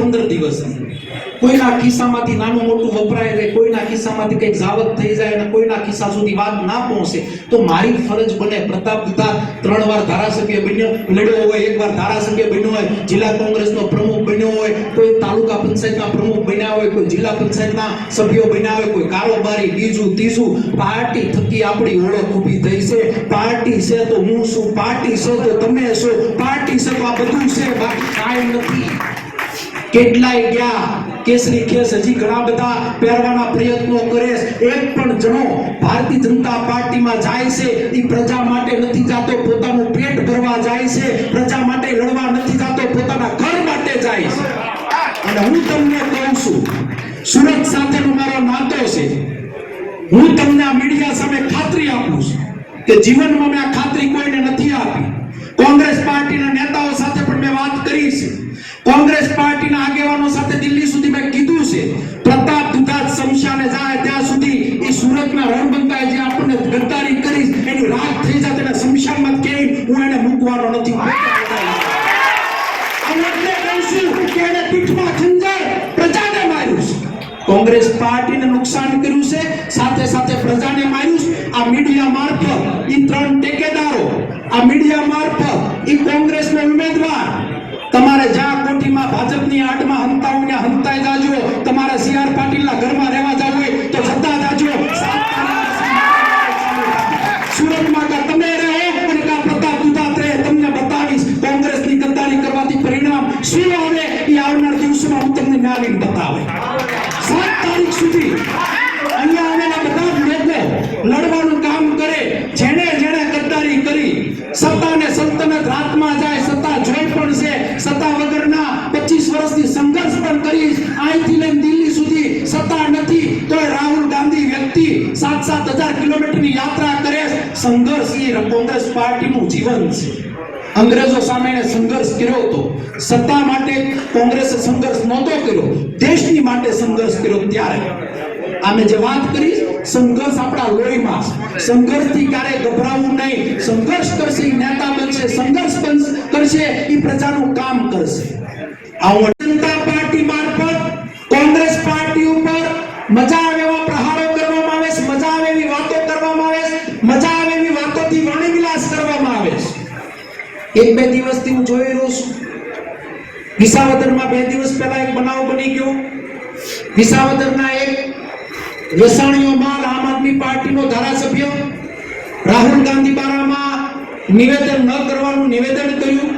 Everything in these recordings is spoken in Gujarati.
પંદર દિવસ કોઈના ખિસ્સામાંથી નાનું મોટું વપરાય રહે કોઈના ખિસ્સામાંથી કંઈક જાવત થઈ જાય અને કોઈના ખિસ્સા સુધી વાત ના પહોંચે, તો મારી ફરજ બને પ્રતાપ દુધા ત્રણ વાર ધારાસભ્ય બન્યો, લડ્યો હોય, એક વાર ધારાસભ્ય બન્યો હોય, જિલ્લા કોંગ્રેસનો પ્રમુખ બન્યો હોય, કોઈ તાલુકા પંચાયતના પ્રમુખ બન્યા હોય, કોઈ જિલ્લા પંચાયતના સભ્યો બન્યા હોય, કોઈ કારોબારી, બીજું, ત્રીજું, પાર્ટી થકી આપણી ઓળખ ઊભી થઈ છે. પાર્ટી છે તો હું શું પાર્ટી છે તો તમે શું પાર્ટી છે તો આ બધું છે, બાકી કાંઈ નથી. કેટલાય ગયા? કેસરી કેસ હજી ઘણા બધા પહેરવાના પ્રયત્નો કરે એક પણ જણો ભારતીય જનતા પાર્ટીમાં જાય છે. એ પ્રજા માટે નથી જાતો, પોતાનું પેટ ભરવા જાય છે. પ્રજા માટે લડવા નથી જાતો, પોતાના ઘર માટે જાય છે. અને હું તમને કહું છું, સુરત સાથેનો મારો નાતો છે. હું તમને આ મીડિયા સામે ખાતરી આપું છું કે જીવનમાં મેં આ ખાતરી કોઈને નથી આપી. કોંગ્રેસ પાર્ટીના નેતાઓ સાથે પણ મેં વાત કરી છે. કોંગ્રેસ પાર્ટીના આગેવાનો સાથે દિલ્હી સુધી મેં કીધું છે, પ્રતાપ દુધાત શમશાને જાય ત્યાં સુધી એ સુરતના રણબંકાએ જે આપણને ગદ્દારી કરી, એની રાત થઈ જાય તેને શમશાનમાં કેવી હું એને મૂકવાનો નથી. કોંગ્રેસ પાર્ટીને નુકસાન કર્યું છે, સાથે સાથે પ્રજાને માર્યું આ મીડિયા મારફત ઈ ત્રણ ટેકેદારો, આ મીડિયા મારફત ઈ કોંગ્રેસના ઉમેદવાર, તમારે જ્યાં કોઠીમાં ભાજપની આડમાં હંતાઓને હંતાઈ જાજો. તમારે સીઆર પાટીલના ઘરમાં રહેવા જવું હોય તો જતા જાજો. સુરતમાં કા તમે રહો અને કા પ્રતાપ દુધાત રહે, તમને બતાવીશ. કોંગ્રેસની ગદ્દારી કરવાથી પરિણામ શું આવે? એ આવનાર દિવસોમાં હું તમને નાવીને બતાવે સાત તારીખ સુધી અહીંયા આવેલા બધા જ લોકો લડવાનું કામ કરે જેણે જેણે ગદ્દારી કરી સત્તા ને સલ્તનત હાથમાં જાય સત્તા જોઈ પણ છે સત્તા વગરના 25 વર્ષની સંઘર્ષ પણ કરીશ અહીંથી લઈને દિલ્હી સુધી સત્તા નથી તો રાહુલ ગાંધી વ્યક્તિ સાત સાત હજાર કિલોમીટરની યાત્રા કરે સંઘર્ષ એ કોંગ્રેસ પાર્ટીનું જીવન છે. અંગ્રેજો સામે સંઘર્ષ કર્યો હતો. સત્તા માટે કોંગ્રેસે સંઘર્ષ નહોતો કર્યો. દેશની માટે સંઘર્ષ કર્યો ત્યારે. આમે જે વાત કરી, સંઘર્ષ આપણા લોહીમાં સંઘર્ષથી ક્યારે ગભરાવું નહીં. સંઘર્ષ કરશે, નેતા બનશે, સંઘર્ષ કરશે એ પ્રજાનું કામ કરશે. આ એક બે દિવસથી હું જોઈ રહ્યો છું. વિસાવદરમાં બે દિવસ પહેલા એક બનાવ બની ગયો. વિસાવદરના એક વેસાણીઓ માલ આમ આદમી પાર્ટીનો ધારાસભ્ય રાહુલ ગાંધી બારામાં નિવેદન ન કરવાનું નિવેદન કર્યું.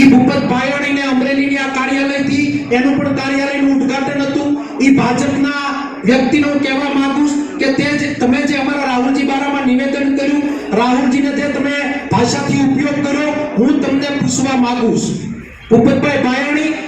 ઈ ભૂપત ભાયણીને અમરેલીની આ કાર્યાલયથી એનું પણ કાર્યાલયનું ઉદ્ઘાટન હતું. ઈ ભાજપના વ્યક્તિનો કહેવા માંગુ કે તે જે તમે જે અમારા રાહુલજી બારામાં નિવેદન કર્યું, રાહુલજીને તે તમે ભાષાથી ઉપયોગ પૂછવા માંગુ છું. ભૂપતભાઈ ભાયણી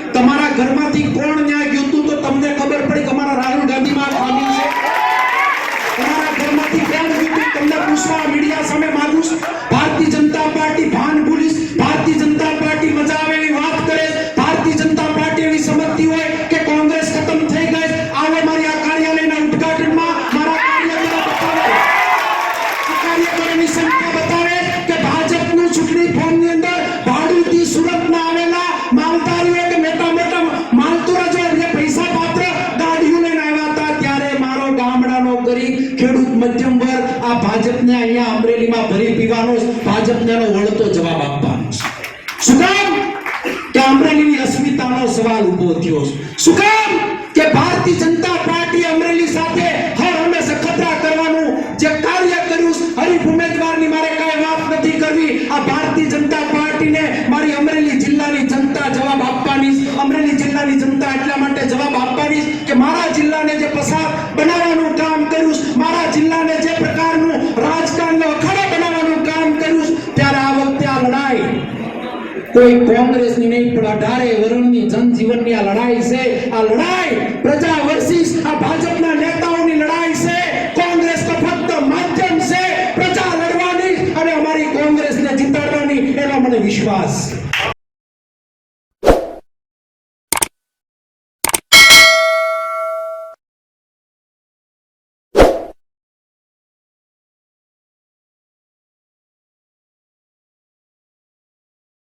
આ ભાજપને અહીંયા અમરેલીમાં ભરી પીવાનો ભાજપને વળતો જવાબ આપવાનો છે. શું કામ? કે અમરેલીની અસ્મિતાનો સવાલ ઊભો થયો શું કામ? કે ભારતીય જનતા પાર્ટી અમરેલી સાથે હર હંમેશા ખતરા કરવાનું જે કાર્ય કર્યું હરીફ ઉમેદવારની મારે કાંઈ વાત નથી કરવી. આ ભારતીય જનતા પાર્ટીને મારી અમરેલી જિલ્લાની જનતા જવાબ આપવાની અમરેલી જિલ્લાની જનતા એટલા માટે જવાબ આપવાની કે મારા જિલ્લાને જે પસાર બનાવવાનું કામ કર્યું મારા જિલ્લાને જે કોઈ કોંગ્રેસની નહીં, પણ અઢારે વર્ણની જનજીવનની આ લડાઈ છે. આ લડાઈ પ્રજા વર્ષિસ આ ભાજપના નેતાઓની લડાઈ છે. કોંગ્રેસ તો ફક્ત માધ્યમ છે. પ્રજા લડવાની અને અમારી કોંગ્રેસને જીતાડવાની, એનો મને વિશ્વાસ છે.